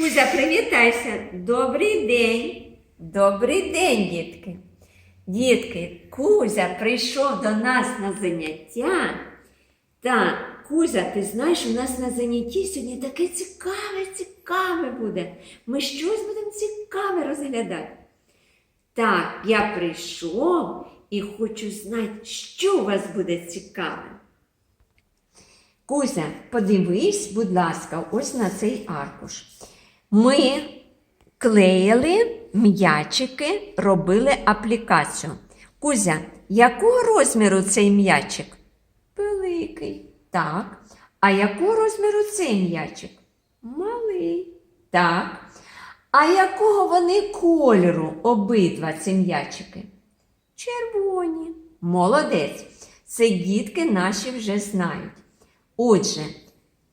Кузя, привітайся. Добрий день. Добрий день, дітки. Дітки, Кузя прийшов до нас на заняття. Так, Кузя, ти знаєш, у нас на занятті сьогодні таке цікаве, цікаве буде. Ми щось будемо цікаве розглядати. Так, я прийшов і хочу знати, що у вас буде цікаве. Кузя, подивись, будь ласка, ось на цей аркуш. Ми клеїли м'ячики, робили аплікацію. Кузя, якого розміру цей м'ячик? Великий. Так. А якого розміру цей м'ячик? Малий. Так. А якого вони кольору обидва ці м'ячики? Червоні. Молодець. Це дітки наші вже знають. Отже,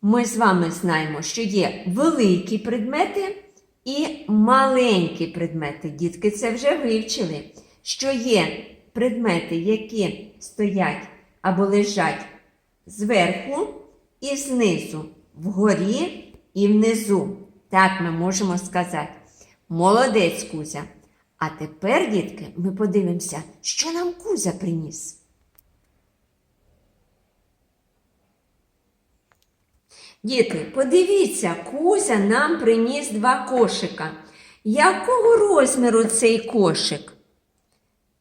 ми з вами знаємо, що є великі предмети і маленькі предмети. Дітки це вже вивчили, що є предмети, які стоять або лежать зверху і знизу, вгорі і внизу. Так ми можемо сказати. Молодець Кузя. А тепер, дітки, ми подивимося, що нам Кузя приніс. Діти, подивіться, Кузя нам приніс два кошика. Якого розміру цей кошик?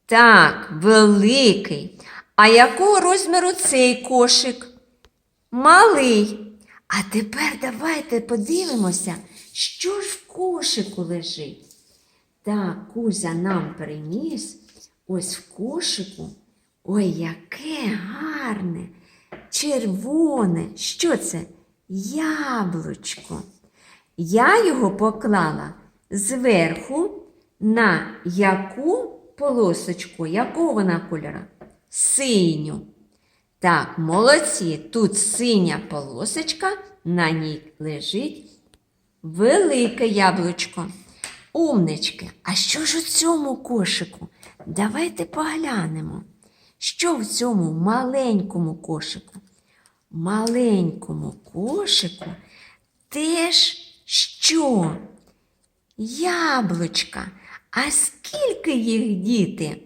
Так, великий. А якого розміру цей кошик? Малий. А тепер давайте подивимося, що ж в кошику лежить. Так, Кузя нам приніс ось в кошику. Ой, яке гарне, червоне. Що це? Яблучко. Я його поклала зверху на яку полосочку, якого вона кольора? Синю. Так, молодці. Тут синя полосочка, на ній лежить велике яблучко. Умнички, а що ж у цьому кошику? Давайте поглянемо. Що в цьому маленькому кошику? Маленькому кошику теж що? Яблучка. А скільки їх діти?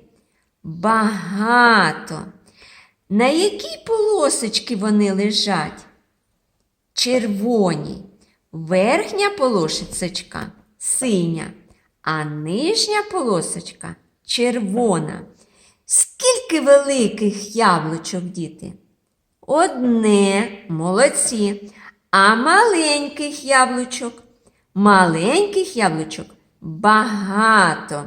Багато. На якій полосочці вони лежать? Червоні. Верхня полосочка синя, а нижня полосочка червона. Скільки великих яблучок, діти? Одне, молодці. А маленьких яблучок? Маленьких яблучок багато.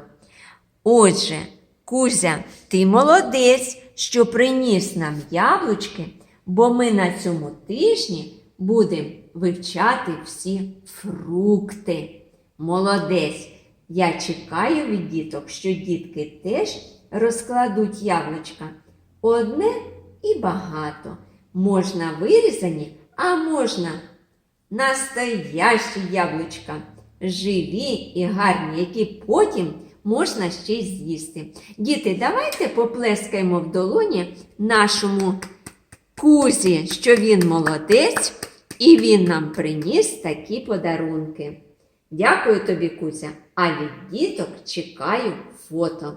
Отже, Кузя, ти молодець, що приніс нам яблучки, бо ми на цьому тижні будемо вивчати всі фрукти. Молодець. Я чекаю від діток, що дітки теж розкладуть яблучка. Одне і багато. Можна вирізані, а можна настоящі яблучка. Живі і гарні, які потім можна ще й з'їсти. Діти, давайте поплескаємо в долоні нашому кузі, що він молодець, і він нам приніс такі подарунки. Дякую тобі, Кузя, а від діток чекаю фото.